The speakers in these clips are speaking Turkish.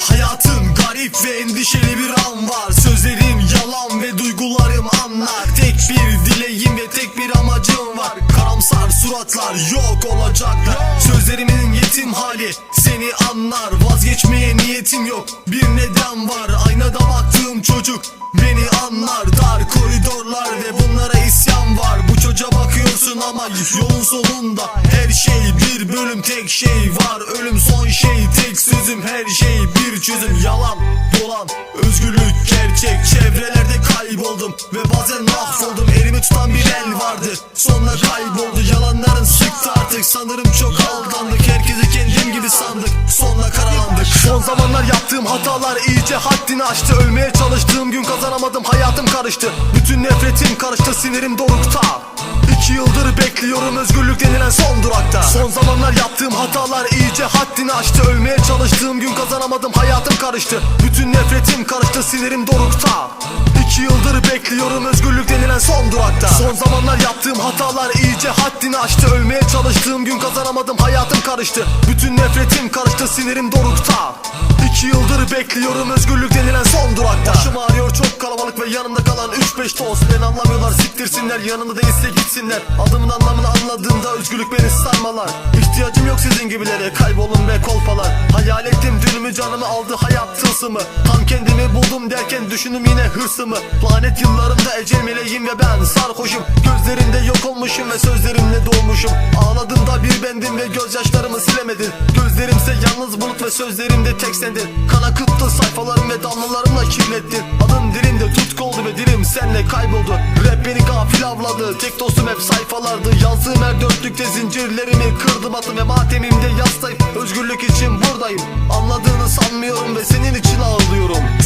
Hayatım garip ve endişeli bir an var. Sözlerim yalan ve duygularım anlar. Tek bir tek bir amacım var. Karamsar suratlar yok olacaklar. Sözlerimin yetim hali seni anlar. Vazgeçmeye niyetim yok. Bir neden var? Aynada baktığım çocuk beni anlar. Dar koridorlar ve bunlara isyan var. Bu çocuğa bakıyorsun ama yolun sonunda Her şey bir bölüm tek şey var. Ölüm son şey tek sözüm her şey bir çözüm. Yalan dolan özgürlük gerçek. Çevrelerde kayboldum ve bazen mahvoldum. Elimi tutan bir el vardı. Sonra kayboldu. Yalanların sıktı artık. Sanırım çok aldandık. Herkesi kendim gibi sandık. Sonra karalandık. Son zamanlar yaptığım hatalar iyice haddini aştı. Ölmeye çalıştığım gün kazanamadım. Hayatım karıştı. Bütün nefretim karıştı. Sinirim dorukta. İki yıldır bekliyorum özgürlük denilen son durakta. Son zamanlar yaptığım hatalar iyice haddini aştı. Ölmeye çalıştığım gün kazanamadım. Hayatım karıştı. Bütün nefretim karıştı. Sinirim dorukta İki yıldır bekliyorum özgürlük denilen son durakta. Son zamanlar yaptığım hatalar iyice haddini aştı. Ölmeye çalıştığım gün kazanamadım hayatım karıştı. Bütün nefretim karıştı sinirim dorukta. İki yıldır bekliyorum özgürlük denilen son durakta. Başım ağrıyor çok kalabalık ve yanımda kalan 3-5 toz. Beni anlamıyorlar siktirsinler yanımda değilse gitsinler. Adımın anlamını anladığımda özgürlük beni sarmalar. İhtiyacım yok sizin gibilere kaybolun ve kolpalar. Hayal ettim dünümü canımı aldı hayat tılsımı. Tam kendimi buldum derken düşündüm yine hırsımı Lanet yıllarımda ecel meleğim ve ben sarhoşum. Gözlerimde yok olmuşum ve sözlerimle doğmuşum. Ağladığımda bir bendim ve gözyaşlarımı silemedin. Gözlerimse yalnız bulut ve sözlerimde tek sendin. Kan akıttı sayfalarım ve damlalarımla kirlettin. Adın dilimde tutku oldu ve dilim senle kayboldu. Rap beni gafil avladı Tek dostum hep sayfalardı. Yazdığım her dörtlükte zincirlerimi kırdım atım Ve matemimde yastayım. Özgürlük için buradayım. Anladığını sanmıyorum ve senin için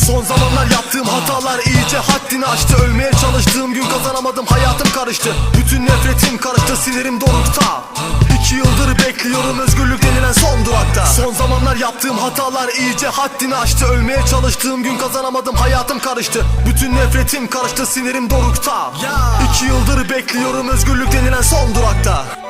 Son zamanlar yaptığım hatalar iyice haddini aştı. Ölmeye çalıştığım gün kazanamadım hayatım karıştı. Bütün nefretim karıştı sinirim dorukta. İki yıldır bekliyorum özgürlük denilen son durakta. Son zamanlar yaptığım hatalar iyice haddini aştı. Ölmeye çalıştığım gün kazanamadım hayatım karıştı. Bütün nefretim karıştı sinirim dorukta. İki yıldır bekliyorum özgürlük denilen son durakta